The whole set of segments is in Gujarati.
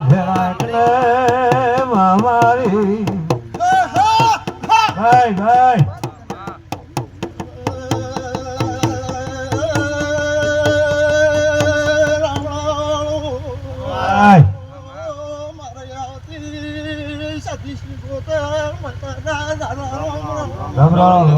ફેરાકલે મામારી. ભાઈ ભાઈ. ભાઈ. ગભરાવ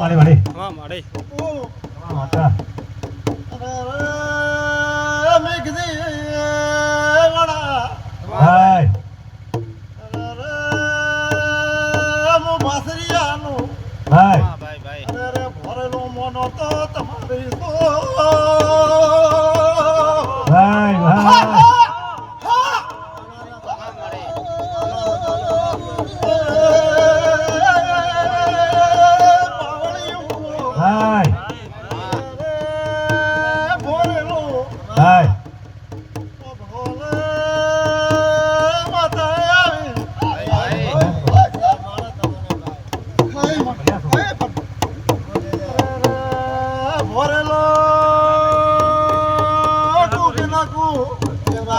હા મારી મારી હા મારે હા માતા ભાઈ ભાઈ. હા ભાઈ ભાઈ ભાઈ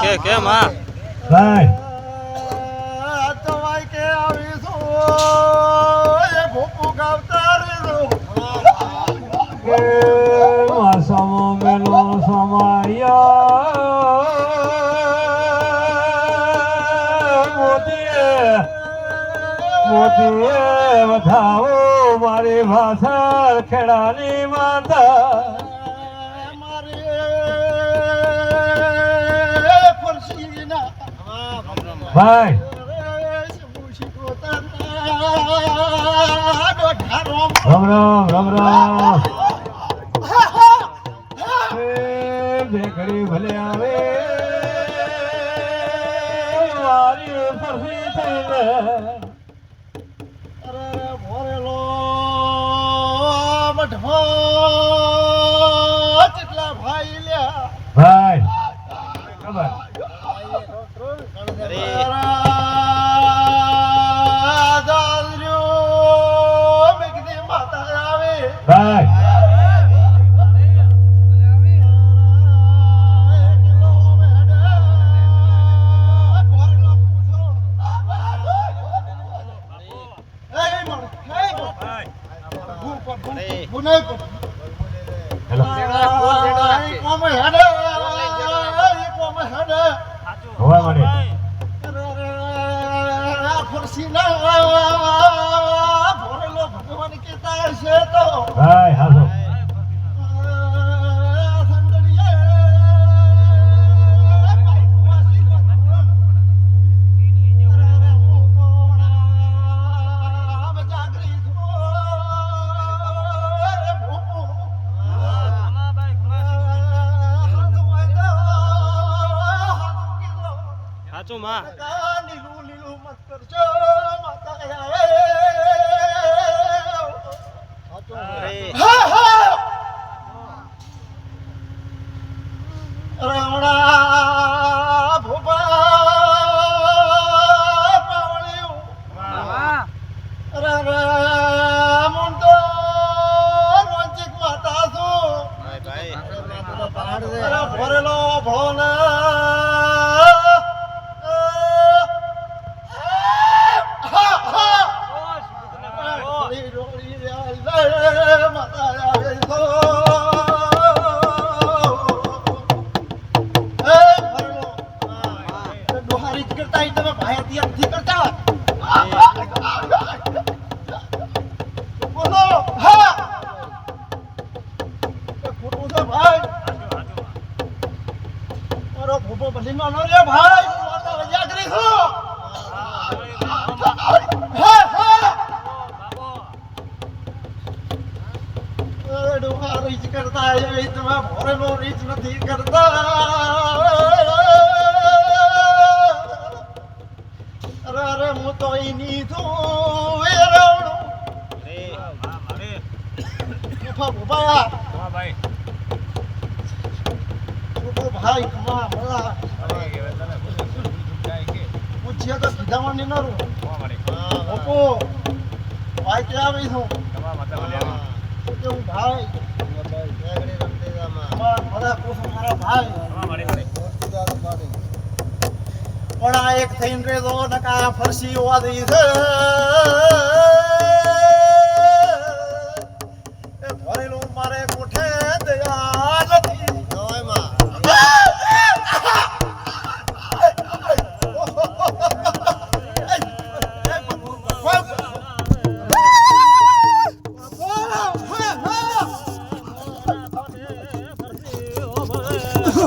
કે કેમ હા ભાઈ. કે માસમો મેલો સમાયા. મોતીએ મોતીએ વધાવો મારી ભાષા ખેડાની માતા ભાઈ. રામ રામ રામ રામ. જે ઘડી ભલે આવે. થઈને. ભાઈ લ્યા ભગવાન કેતા હશે તો. ભાઈ હાલો. સાચું માં લીલું લીલું મત કરજો માતા આવે હા હા રમણા ભૂપા પાવળિયું રમુંડો ભરેલો ભોલે ભાઈ માતા વજા કરી ખો કરતા એ તમા ભોરેલો રીચ નથી કરતા. રમ તો તું એ રવણું રે બાબા રે ભાઈ. ખમા ભલા પૂછીએ તો કીધામાં નહીં નરું ઓપો ભાઈ ક્યાં આવી છું. શું કેવું ભાઈ? મારા પૂછો મારા ભાઈ. પણ આ એક થઈને રેજો નકા ફરસી વાદી છે